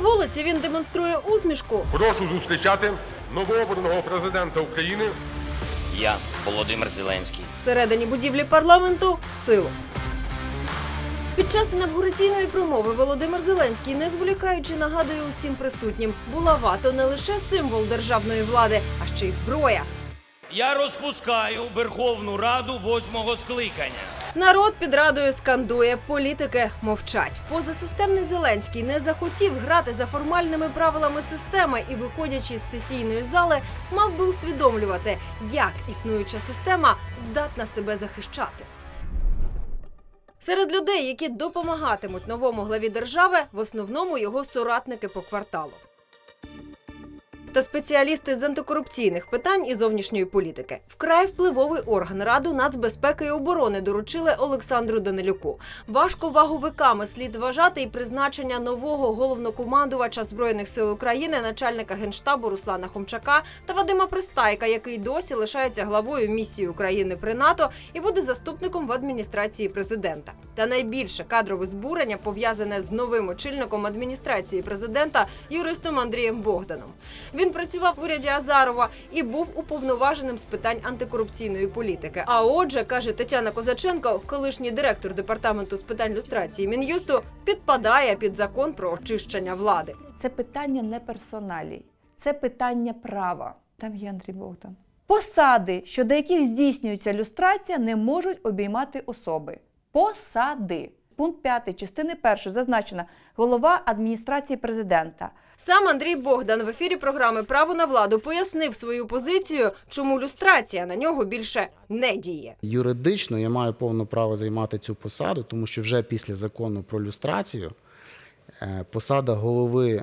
вулиці він демонструє усмішку. Прошу зустрічати новообраного президента України Я Володимир Зеленський. Всередині будівлі парламенту силу. Під час інавгураційної промови Володимир Зеленський, не зволікаючи, нагадує усім присутнім, булава то не лише символ державної влади, а ще й зброя. Я розпускаю Верховну Раду восьмого скликання. Народ під радою скандує, політики мовчать. Позасистемний Зеленський не захотів грати за формальними правилами системи і, виходячи з сесійної зали, мав би усвідомлювати, як існуюча система здатна себе захищати. Серед людей, які допомагатимуть новому главі держави, в основному його соратники по кварталу. Та спеціалісти з антикорупційних питань і зовнішньої політики. Вкрай впливовий орган Раду нацбезпеки і оборони доручили Олександру Данилюку. Важко ваговиками слід вважати і призначення нового головнокомандувача збройних сил України, начальника генштабу Руслана Хомчака та Вадима Пристайка, який досі лишається главою місії України при НАТО і буде заступником в адміністрації президента. Та найбільше кадрове збурення пов'язане з новим очільником адміністрації президента юристом Андрієм Богданом. Він працював в уряді Азарова і був уповноваженим з питань антикорупційної політики. А отже, каже Тетяна Козаченко, колишній директор департаменту з питань люстрації Мін'юсту, підпадає під закон про очищення влади. Це питання не персоналій, це питання права. Там є Андрій Богдан. Посади, щодо яких здійснюється люстрація, не можуть обіймати особи. Посади. Пункт 5 частини 1 зазначено голова адміністрації президента. Сам Андрій Богдан в ефірі програми Право на владу пояснив свою позицію, чому люстрація на нього більше не діє. Юридично я маю повне право займати цю посаду, тому що вже після закону про люстрацію е, посада голови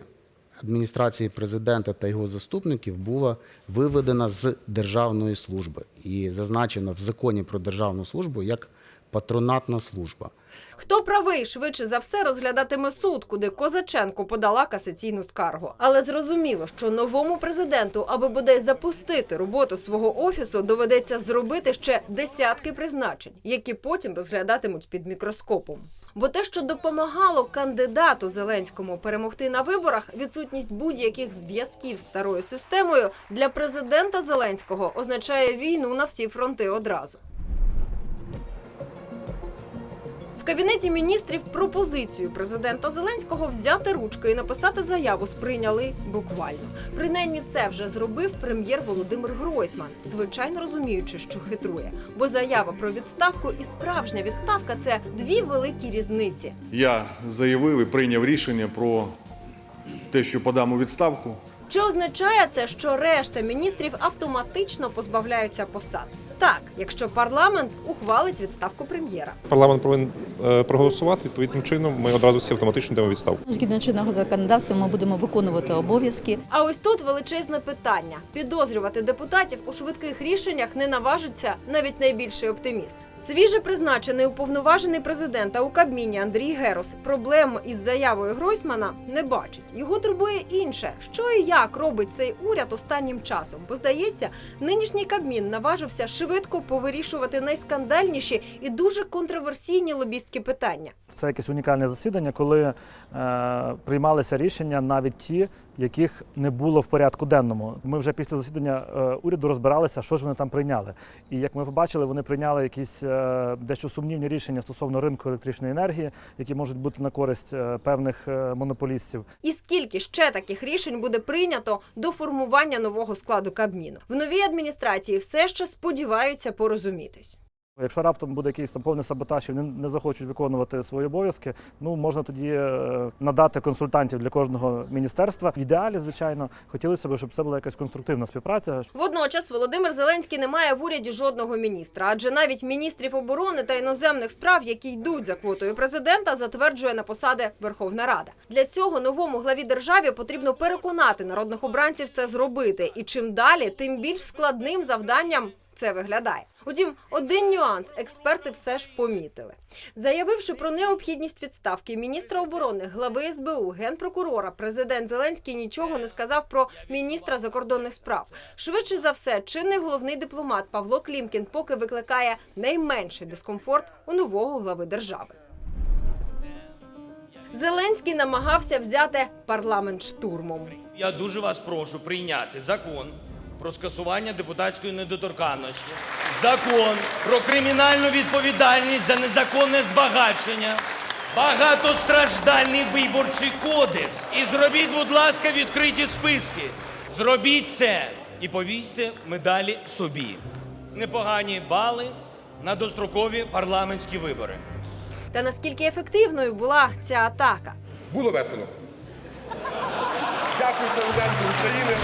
адміністрації президента та його заступників була виведена з державної служби і зазначена в законі про державну службу як патронатна служба. Хто правий, швидше за все розглядатиме суд, куди Козаченко подала касаційну скаргу. Але зрозуміло, що новому президенту, аби бодай запустити роботу свого офісу, доведеться зробити ще десятки призначень, які потім розглядатимуть під мікроскопом. Бо те, що допомагало кандидату Зеленському перемогти на виборах, відсутність будь-яких зв'язків з старою системою для президента Зеленського означає війну на всі фронти одразу. Кабінеті міністрів пропозицію президента Зеленського взяти ручки і написати заяву сприйняли буквально. Принаймні це вже зробив прем'єр Володимир Гройсман, звичайно розуміючи, що хитрує. Бо заява про відставку і справжня відставка це дві великі різниці. Я заявив і прийняв рішення про те, що подам у відставку. Чи означає це, що решта міністрів автоматично позбавляються посад? Так, якщо парламент ухвалить відставку прем'єра. Парламент повинен проголосувати відповідним чином. Ми одразу всі автоматично йдемо відставку. Згідно чинного законодавства, ми будемо виконувати обов'язки. А ось тут величезне питання: підозрювати депутатів у швидких рішеннях не наважиться навіть найбільший оптиміст. Свіже призначений уповноважений президента у Кабміні Андрій Герус проблем із заявою Гройсмана не бачить. Його турбує інше, що і як робить цей уряд останнім часом. Бо здається, нинішній Кабмін наважився швидко повирішувати найскандальніші і дуже контроверсійні лобістські питання. Це якесь унікальне засідання, коли е, приймалися рішення навіть ті, яких не було в порядку денному. Ми вже після засідання е, уряду розбиралися, що ж вони там прийняли. І як ми побачили, вони прийняли якісь е, дещо сумнівні рішення стосовно ринку електричної енергії, які можуть бути на користь е, певних е, монополістів. І скільки ще таких рішень буде прийнято до формування нового складу Кабміну? В новій адміністрації все ще сподіваються порозумітись. Якщо раптом буде якийсь там повний саботаж і вони не захочуть виконувати свої обов'язки, ну можна тоді е, надати консультантів для кожного міністерства. В ідеалі, звичайно, хотілося б, щоб це була якась конструктивна співпраця, Водночас Володимир Зеленський не має в уряді жодного міністра, адже навіть міністрів оборони та іноземних справ, які йдуть за квотою президента, затверджує на посади Верховна Рада. Для цього новому главі державі потрібно переконати народних обранців це зробити. І чим далі, тим більш складним завданням. Це виглядає. Утім, один нюанс експерти все ж помітили. Заявивши про необхідність відставки міністра оборони, глави СБУ, генпрокурора, президент Зеленський нічого не сказав про міністра закордонних справ. Швидше за все, чинний головний дипломат Павло Клімкін поки викликає найменший дискомфорт у нового глави держави. Зеленський намагався взяти парламент штурмом. Я дуже вас прошу прийняти закон про скасування депутатської недоторканності, закон про кримінальну відповідальність за незаконне збагачення, багатостраждальний виборчий кодекс. І зробіть, будь ласка, відкриті списки. Зробіть це і повісьте медалі собі. Непогані бали на дострокові парламентські вибори. Та наскільки ефективною була ця атака? Було весело. Дякую президенту України.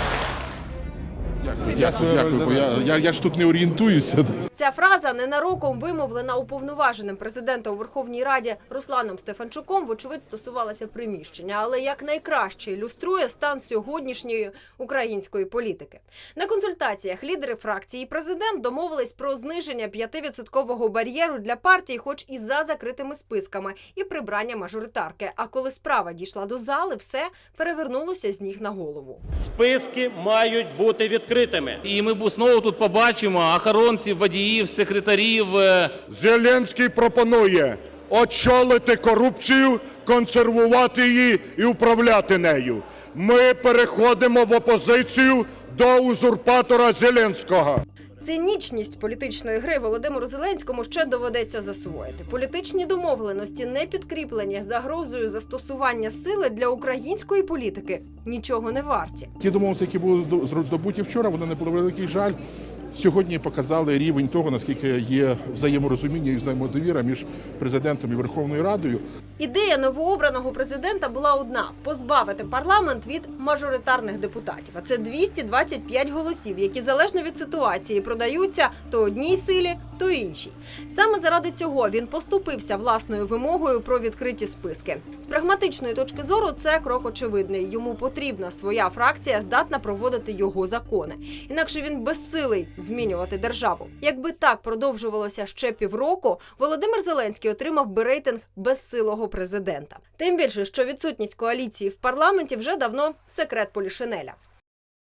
Дякую, дякую, бо я, я, я ж тут не орієнтуюся. Ця фраза ненароком вимовлена уповноваженим президента у Верховній Раді Русланом Стефанчуком, вочевидь, стосувалася приміщення, але як найкраще ілюструє стан сьогоднішньої української політики. На консультаціях лідери фракції і президент домовились про зниження 5% бар'єру для партій, хоч і за закритими списками, і прибрання мажоритарки. А коли справа дійшла до зали, все перевернулося з ніг на голову. Списки мають бути відкритими. І ми знову тут побачимо охоронців, водіїв, секретарів. е, Зеленський пропонує очолити корупцію, консервувати її і управляти нею. Ми переходимо в опозицію до узурпатора Зеленського. Цинічність політичної гри Володимиру Зеленському ще доведеться засвоїти. Політичні домовленості, не підкріплені загрозою застосування сили для української політики, нічого не варті. Ті домовленості, які були здо- здобуті вчора, вони не були великий жаль. Сьогодні показали рівень того, наскільки є взаєморозуміння і взаємодовіра між президентом і Верховною Радою. Ідея новообраного президента була одна: позбавити парламент від мажоритарних депутатів. А це 225 голосів, які залежно від ситуації продаються то одній силі, то іншій. Саме заради цього він поступився власною вимогою про відкриті списки. З прагматичної точки зору це крок очевидний. Йому потрібна своя фракція, здатна проводити його закони. Інакше він безсилий змінювати державу. Якби так продовжувалося ще півроку, Володимир Зеленський отримав би рейтинг безсилого президента. Тим більше, що відсутність коаліції в парламенті вже давно секрет Полішинеля.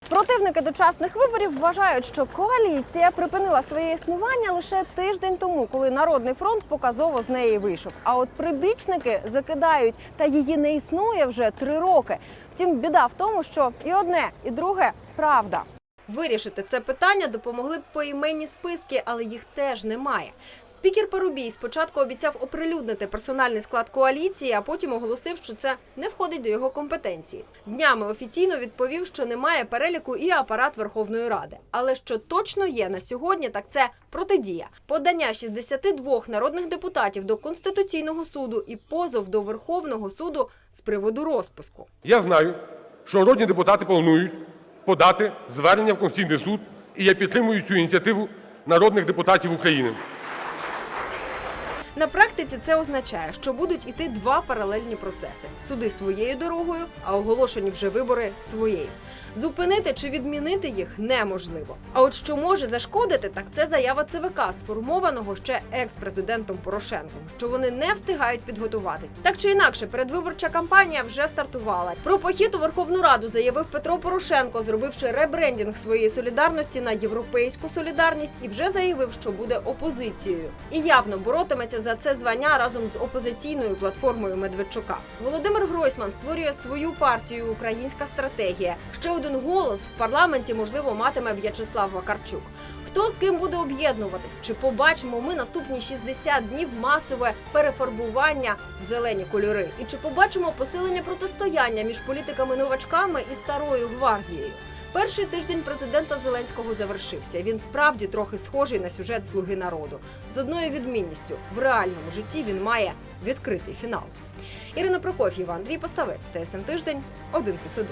Противники дочасних виборів вважають, що коаліція припинила своє існування лише тиждень тому, коли Народний фронт показово з неї вийшов. А от прибічники закидають, та її не існує вже три роки. Втім, біда в тому, що і одне, і друге правда. Вирішити це питання допомогли б поіменні списки, але їх теж немає. Спікер Парубій спочатку обіцяв оприлюднити персональний склад коаліції, а потім оголосив, що це не входить до його компетенції. Днями офіційно відповів, що немає переліку і апарат Верховної Ради. Але що точно є на сьогодні, так це протидія. Подання 62 народних депутатів до Конституційного суду і позов до Верховного суду з приводу розпуску. Я знаю, що народні депутати планують подати звернення в Конституційний суд, і я підтримую цю ініціативу народних депутатів України. На практиці це означає, що будуть іти два паралельні процеси: суди своєю дорогою, а оголошені вже вибори своєю. Зупинити чи відмінити їх неможливо. А от що може зашкодити, так це заява ЦВК, сформованого ще екс-президентом Порошенком, що вони не встигають підготуватись. Так чи інакше, передвиборча кампанія вже стартувала. Про похід у Верховну Раду заявив Петро Порошенко, зробивши ребрендінг своєї солідарності на європейську солідарність, і вже заявив, що буде опозицією, і явно боротиметься за це звання разом з опозиційною платформою Медведчука. Володимир Гройсман створює свою партію Українська стратегія. Ще один голос в парламенті можливо матиме В'ячеслав Вакарчук. Хто з ким буде об'єднуватись? Чи побачимо ми наступні 60 днів масове перефарбування в зелені кольори? І чи побачимо посилення протистояння між політиками-новачками і старою гвардією? Перший тиждень президента Зеленського завершився. Він справді трохи схожий на сюжет Слуги народу. З одною відмінністю в реальному житті він має відкритий фінал. Ірина Прокоф'єва, Андрій Поставець, ТСН Тиждень, 1+,1.